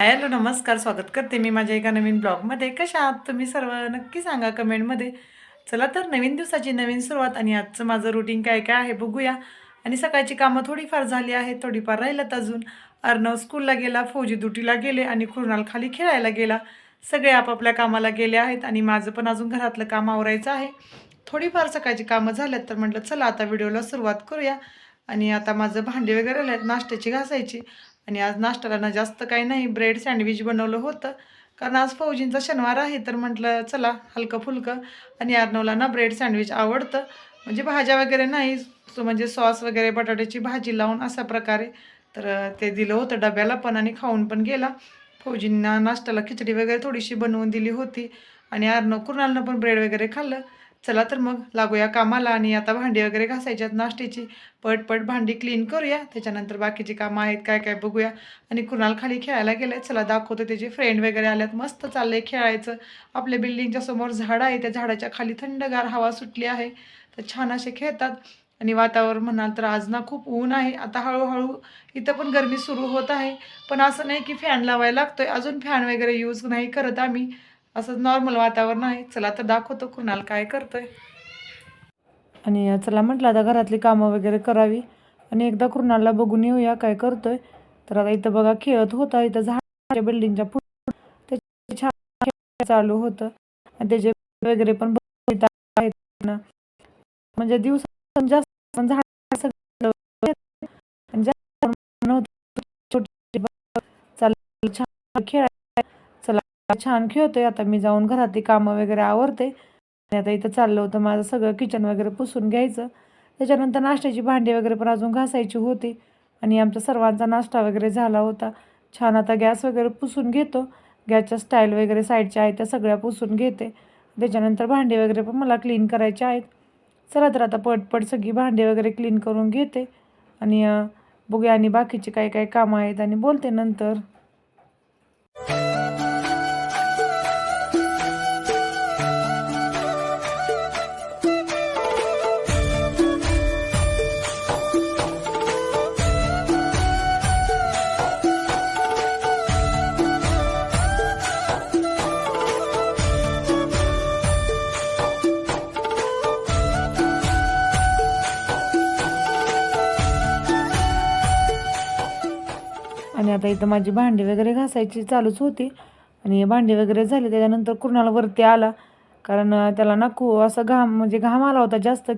Hello नमस्कार स्वागत करते मी माझ्या एका नवीन ब्लॉगमध्ये. कशा आहात तुम्ही सर्व? नक्की सांगा कमेंटमध्ये. चला तर नवीन दिवसाची नवीन सुरुवात आणि आजचं माझं रुटीन काय काय आहे बघूया. आणि सकाळची कामं थोडीफार झाली आहेत थोडीफार राहिलं अजून. अर्णव स्कूलला गेला फौजी दुटीला गेले आणि कुणाल खाली खेळायला गेला. सगळे आपापल्या कामाला गेले आहेत आणि माझं पण अजून घरातलं काम आवरायचं आहे. थोडीफार सकाळची कामं झाल्यात तर म्हटलं चला आता व्हिडिओला सुरुवात करूया. आणि आता माझं भांडे वगैरे आले आहेत नाश्त्याची घासायची. आणि आज नाश्त्याला ना जास्त काही नाही ब्रेड सँडविच बनवलं होतं. कारण आज फौजींचा शनिवार आहे तर म्हटलं चला हलकं फुलकं आणि अर्नवला ना ब्रेड सँडविच आवडतं. म्हणजे भाज्या वगैरे नाही सो म्हणजे सॉस वगैरे बटाट्याची भाजी लावून अशा प्रकारे. तर ते दिलं होतं डब्याला पण आणि खाऊन पण गेला. फौजींना नाश्त्याला खिचडी वगैरे थोडीशी बनवून दिली होती. आणि अर्नव कुणालनं पण ब्रेड वगैरे खाल्लं. चला तर मग लागूया कामाला आणि आता भांडी वगैरे घासायच्यात नाश्त्याची. पटपट भांडी क्लीन करूया त्याच्यानंतर बाकीची कामं आहेत काय काय बघूया. आणि कुणाल खाली खेळायला गेले चला दाखवतो त्याचे फ्रेंड वगैरे आल्यात. मस्त चाललंय खेळायचं. आपल्या बिल्डिंगच्या समोर झाड आहे त्या झाडाच्या खाली थंडगार हवा सुटली आहे. तर छान असे खेळतात. आणि वातावरण म्हणाल तर आज ना खूप ऊन आहे. आता हळूहळू इथं पण गरमी सुरू होत आहे. पण असं नाही की फॅन लावायला लागतोय. अजून फॅन वगैरे यूज नाही करत आम्ही. असंच नॉर्मल वातावरण आहे. चला तर दाखवतो कुणाल काय करतोय. आणि चला म्हटलं आता घरातली कामं वगैरे करावी. आणि एकदा कुणाला बघून येऊया काय करतोय. तर आता इथं बघा खेळत होता. इथं झाडाच्या बिल्डिंगच्या पुढे. त्याचे छान चालू होतं. आणि त्याचे वगैरे पण आहेत ना. म्हणजे दिवसा जास्त झाड जास्त छोटे छान खेळ छान खेळतोय. आता मी जाऊन घरातली कामं वगैरे आवरते. आणि आता इथं चाललं होतं माझं सगळं किचन वगैरे पुसून घ्यायचं. त्याच्यानंतर नाश्त्याची भांडी वगैरे पण अजून घासायची होती. आणि आमचा सर्वांचा नाश्ता वगैरे झाला होता. छान आता गॅस वगैरे पुसून घेतो. गॅसच्या स्टाईल वगैरे साईडच्या आहेत त्या सगळ्या पुसून घेते. त्याच्यानंतर भांडे वगैरे पण मला क्लीन करायचे आहेत. चला तर आता पटपट सगळी भांडे वगैरे क्लीन करून घेते. आणि बघूया आणि बाकीचे काय काय कामं आहेत आणि बोलते नंतर. आणि आता इथं माझी भांडी वगैरे घासायची चालूच होती. आणि भांडी वगैरे झाली त्याच्यानंतर कुणाला वरती आला. कारण त्याला नको असं घाम म्हणजे घाम आला होता जास्त.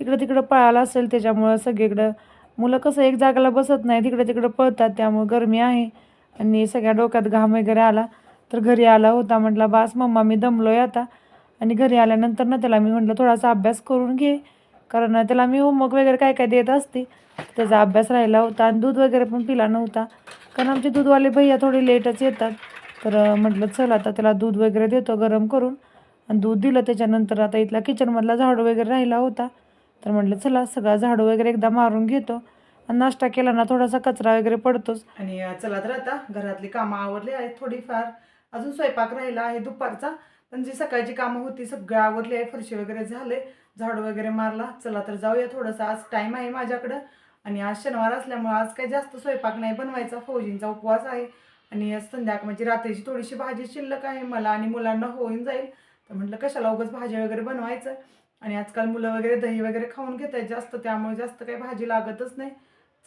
इकडं तिकडं पळाला असेल त्याच्यामुळं सगळीकडं मुलं कसं एक जागेला बसत नाही तिकडे तिकडं पळतात त्यामुळं गरमी आहे. आणि सगळ्या डोक्यात घाम वगैरे आला. तर घरी आला होता म्हटला बास मम्मा मी दमलोय आता. आणि घरी आल्यानंतर ना त्याला मी म्हटलं थोडासा अभ्यास करून घे. कारण त्याला मी होमवर्क वगैरे काय काय देत असते. त्याचा अभ्यास राहिला होता आणि दूध वगैरे पण पिला नव्हता. कारण आमचे दूधवाले भैया थोडे लेटच येतात. तर म्हटलं चल आता त्याला दूध वगैरे देतो गरम करून. आणि दूध दिलं त्याच्यानंतर आता इथला किचनमधला झाडू वगैरे राहिला होता. तर म्हटलं चला सगळा झाडू वगैरे एकदा मारून घेतो. आणि नाश्ता केला ना थोडासा कचरा वगैरे पडतोच. आणि चला तर आता घरातली कामं आवडली आहेत थोडीफार. अजून स्वयंपाक राहिला आहे दुपारचा. पण जी सकाळची कामं होती सगळं आवरली आहे फरशी वगैरे झाले झाडू वगैरे मारला चला तर जाऊया थोडंसं आज टाईम आहे माझ्याकडं. आणि आज शनिवार असल्यामुळं आज काही जास्त स्वयंपाक नाही बनवायचा फौजींचा उपवास आहे. आणि आज संध्याकाळ म्हणजे रात्रीची थोडीशी भाजी शिल्लक आहे मला आणि मुलांना होऊन जाईल. तर म्हटलं कशाला उगाच भाजी वगैरे बनवायचं? आणि आजकाल मुलं वगैरे दही वगैरे खाऊन घेत आहेत जास्त त्यामुळे जास्त काही भाजी लागतच नाही.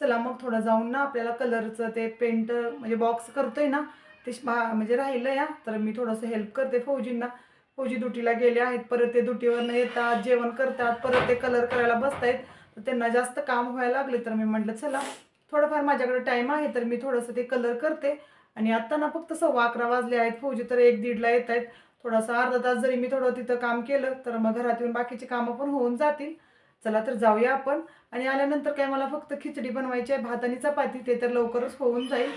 चला मग थोडं जाऊन ना आपल्याला कलरचं ते पेंट म्हणजे बॉक्स करतोय ना ते भा- म्हणजे राहिलं या. तर मी थोडंसं हेल्प करते फौजींना. फौजी दुटीला गेले आहेत. परत ते दुटीवरनं येतात जेवण करतात परत ते कलर करायला बसतायत. तर त्यांना जास्त काम व्हायला लागले. तर मी म्हटलं चला थोडंफार माझ्याकडे टाईम आहे तर मी थोडंसं ते कलर करते. आणि आत्ता ना फक्त सव्वा अकरा वाजले आहेत. फौजी तर एक दीडला येत आहेत थोडासा अर्धा तास जरी मी थोडं तिथं काम केलं तर मग घरात येऊन बाकीची कामं पण होऊन जातील. चला तर जाऊया आपण. आणि आल्यानंतर काय मला फक्त खिचडी बनवायची आहे. भात आणि चपाती. ते तर लवकरच होऊन जाईल.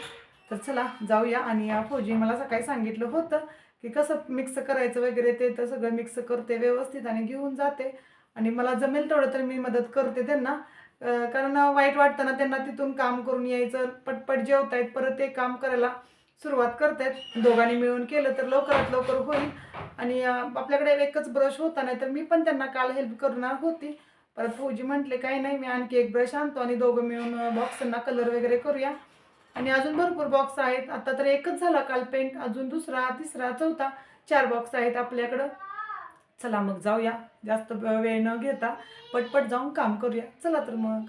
तर चला जाऊया. आणि या फौजी मला सकाळी सांगितलं होतं की कसं मिक्स करायचं वगैरे ते तर सगळं मिक्स करते व्यवस्थित आणि घेऊन जाते. आणि मला जमेल तेवढं तर मी मदत करते त्यांना. कारण वाईट वाटतं ना त्यांना तिथून काम करून यायचं पटपट जेवतायत परत ते काम करायला सुरुवात करतायत. दोघांनी मिळून केलं तर लवकरात लवकर होईल. आणि आपल्याकडे एकच ब्रश होता नाही तर मी पण त्यांना काल हेल्प करणार होती. परत फौजी म्हटले काही नाही मी आणखी एक ब्रश आणतो आणि दोघं मिळून बॉक्सांना कलर वगैरे करूया. आणि अजून भरपूर बॉक्स आहेत. आता तर एकच झाला काल पेंट अजून दुसरा तिसरा चौथा चार बॉक्स आहेत आपल्याकडं. चला मग जाऊया. जास्त वेळ न घेता पटपट जाऊन काम करूया. चला तर मग.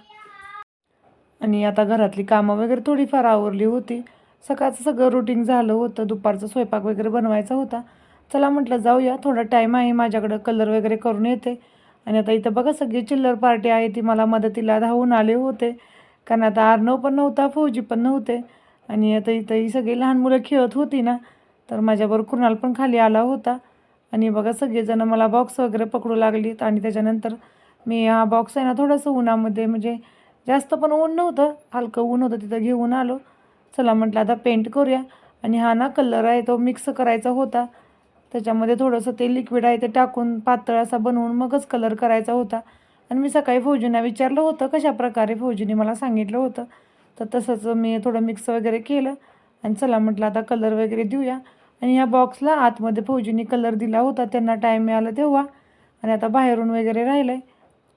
आणि आता घरातली कामं वगैरे थोडीफार आवरली होती. सकाळचं सगळं रुटीन झालं होतं. दुपारचा स्वयंपाक वगैरे बनवायचा होता. चला म्हटलं जाऊया. थोडा टाईम आहे. माझ्याकडं कलर वगैरे करून येते. आणि आता इथं बघा सगळी चिल्लर पार्टी आहे. ती मला मदतीला धावून आले होते. कारण आता आर्नव पण नव्हता फौजी पण नव्हते. आणि आता इथं ही सगळी लहान मुलं खेळत होती ना तर माझ्याबरोबर कुणाल पण खाली आला होता. आणि बघा सगळेजणं मला बॉक्स वगैरे पकडू लागलीत आणि त्याच्यानंतर मी हा बॉक्स आहे ना थोडंसं उन्हामध्ये म्हणजे जास्त पण ऊन नव्हतं हलकं ऊन होतं तिथं घेऊन आलो. चला म्हटलं आता पेंट करूया. आणि हा ना कलर आहे तो मिक्स करायचा होता. त्याच्यामध्ये थोडंसं ते लिक्विड आहे ते टाकून पातळ असा बनवून मगच कलर करायचा होता. आणि मी सकाळी फौजींना विचारलं होतं कशा प्रकारे फौजीने मला सांगितलं होतं. तर तसंच मी थोडं मिक्स वगैरे केलं आणि चला म्हटलं आता कलर वगैरे देऊया. आणि ह्या बॉक्सला आतमध्ये फौजींनी कलर दिला होता त्यांना टाईम मिळाला तेव्हा. आणि आता बाहेरून वगैरे राहिलं आहे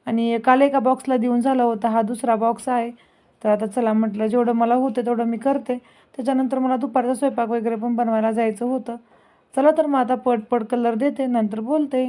आणि काल एका बॉक्सला देऊन झाला होता हा दुसरा बॉक्स आहे. तर आता चला म्हटलं जेवढं मला होतं तेवढं मी करते. त्याच्यानंतर मला दुपारचा स्वयंपाक वगैरे पण बनवायला जायचं होतं. चला तर मग आता पट पट कलर देते नंतर बोलते.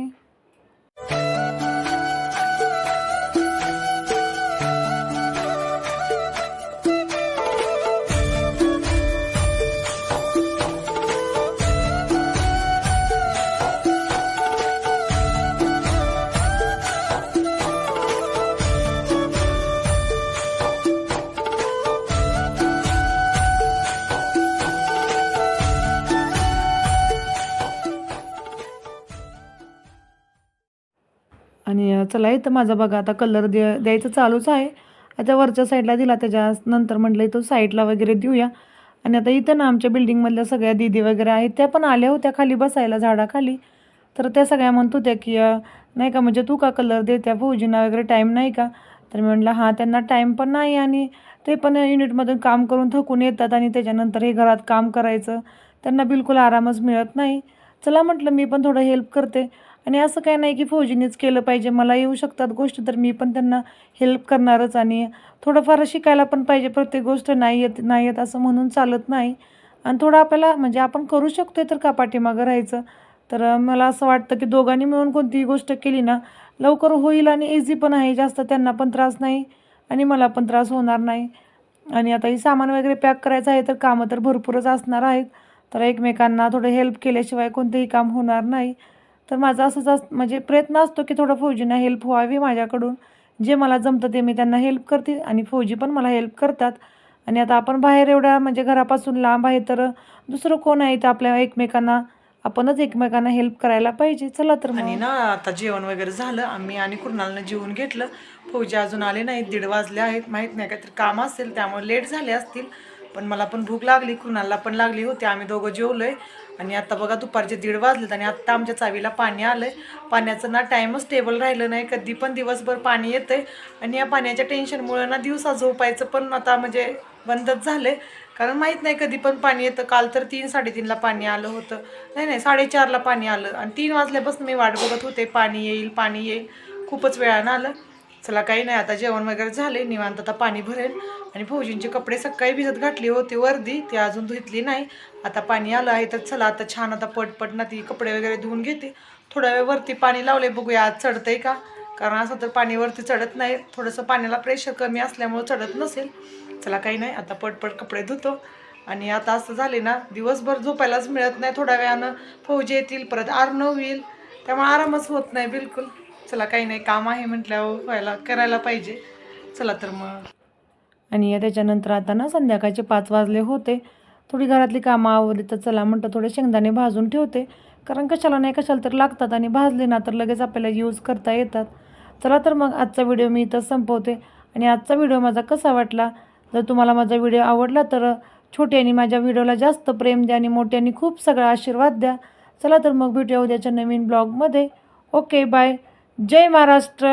चला इथं माझा बघा आता कलर द्या द्यायचं चालूच आहे. आता वरच्या साईडला दिला त्याच्या नंतर म्हटलं इथं साईडला वगैरे देऊया. आणि आता इथं ना आमच्या बिल्डिंगमधल्या सगळ्या दीदी वगैरे आहेत त्या पण आल्या होत्या खाली बसायला झाडाखाली. तर त्या सगळ्या म्हणत होत्या की नाही का म्हणजे तू का कलर देत्या फौजींना वगैरे टाईम नाही का? तर मी म्हटलं हां त्यांना टाईम पण नाही आणि ते पण युनिटमधून काम करून थकून येतात आणि त्याच्यानंतर हे घरात काम करायचं. त्यांना बिलकुल आरामच मिळत नाही. चला म्हटलं मी पण थोडं हेल्प करते. आणि असं काय नाही की फौजीनेच केलं पाहिजे. मला येऊ शकतात गोष्टी तर मी पण त्यांना हेल्प करणारच आणि थोडंफार शिकायला पण पाहिजे. प्रत्येक गोष्ट नाही येत नाही येत असं म्हणून चालत नाही. आणि थोडं आपल्याला म्हणजे आपण करू शकतोय तर का पाठीमागं राहायचं? तर मला असं वाटतं की दोघांनी मिळून कोणतीही गोष्ट केली ना लवकर होईल आणि इझी पण आहे. जास्त त्यांना पण त्रास नाही आणि मला पण त्रास होणार नाही. आणि आता ही सामान वगैरे पॅक करायचं आहे तर कामं तर भरपूरच असणार आहेत. तर एकमेकांना थोडं हेल्प केल्याशिवाय कोणतेही काम होणार नाही. तर माझा असंच अस म्हणजे प्रयत्न असतो की थोडं फौजींना हेल्प व्हावी माझ्याकडून. जे मला जमतं ते मी त्यांना हेल्प करते आणि फौजी पण मला हेल्प करतात. आणि आता आपण बाहेर एवढ्या म्हणजे घरापासून लांब आहे तर दुसरं कोण आहे तर आपल्या एकमेकांना? आपणच एकमेकांना हेल्प करायला पाहिजे. चला तर आणि ना आता जेवण वगैरे झालं. आम्ही आणि कुणालनं जेवून घेतलं. फौजी अजून आले नाहीत. दीड वाजले आहेत. माहीत नाही काहीतरी काम असेल त्यामुळे लेट झाले असतील. पण मला पण भूक लागली कुणाला पण लागली होती. आम्ही दोघं जेवलोय. आणि आता बघा दुपारचे दीड वाजलेत आणि आत्ता आमच्या चावीला पाणी आलंय. पाण्याचं ना टाईमच टेबल राहिलं नाही. कधी पण दिवसभर पाणी येतंय. आणि या पाण्याच्या टेन्शनमुळे ना दिवसा झोपायचं पण आता म्हणजे बंदच झालंय. कारण माहीत नाही कधी पण पाणी येतं. काल तर तीन साडेतीनला पाणी आलं होतं. नाही नाही साडेचारला पाणी आलं. आणि तीन वाजल्यापासून मी वाट बघत होते. पाणी येईल पाणी येईल. खूपच वेळानं आलं. चला काही नाही आता जेवण वगैरे झाले निवांत आता पाणी भरेल. आणि फौजींचे कपडे सकाळी भिजत घातली होती वर्दी ती अजून धुतली नाही. आता पाणी आलं आहे तर चला आता छान आता पटपट ना ती कपडे वगैरे धुवून घेते. थोड्या वेळ वरती पाणी लावले बघूया आज चढतंय का? कारण असं तर पाणी वरती चढत नाही. थोडंसं पाण्याला प्रेशर कमी असल्यामुळं चढत नसेल. चला काही नाही आता पटपट कपडे धुतो. आणि आता असं झाले ना दिवसभर झोपायलाच मिळत नाही थोड्या वेळानं. फौजी येतील परत आरनव होईल. त्यामुळे आरामच होत नाही बिलकुल. चला काही नाही काम आहे म्हटल्यावर व्हायला करायला पाहिजे. चला तर मग. आणि त्याच्यानंतर आता ना संध्याकाळचे पाच वाजले होते. थोडी घरातली कामं आवडली तर चला म्हणतं थोडे शेंगदाणे भाजून ठेवते. कारण कशाला नाही कशाला तर लागतात आणि भाजले ना तर लगेच आपल्याला यूज करता येतात. चला तर मग आजचा व्हिडिओ मी इथं संपवते. आणि आजचा व्हिडिओ माझा कसा वाटला? जर तुम्हाला माझा व्हिडिओ आवडला तर छोट्यांनी माझ्या व्हिडिओला जास्त प्रेम द्या आणि मोठ्यांनी खूप सगळा आशीर्वाद द्या. चला तर मग भेटूया उद्याच्या नवीन ब्लॉगमध्ये ओके बाय जय महाराष्ट्र.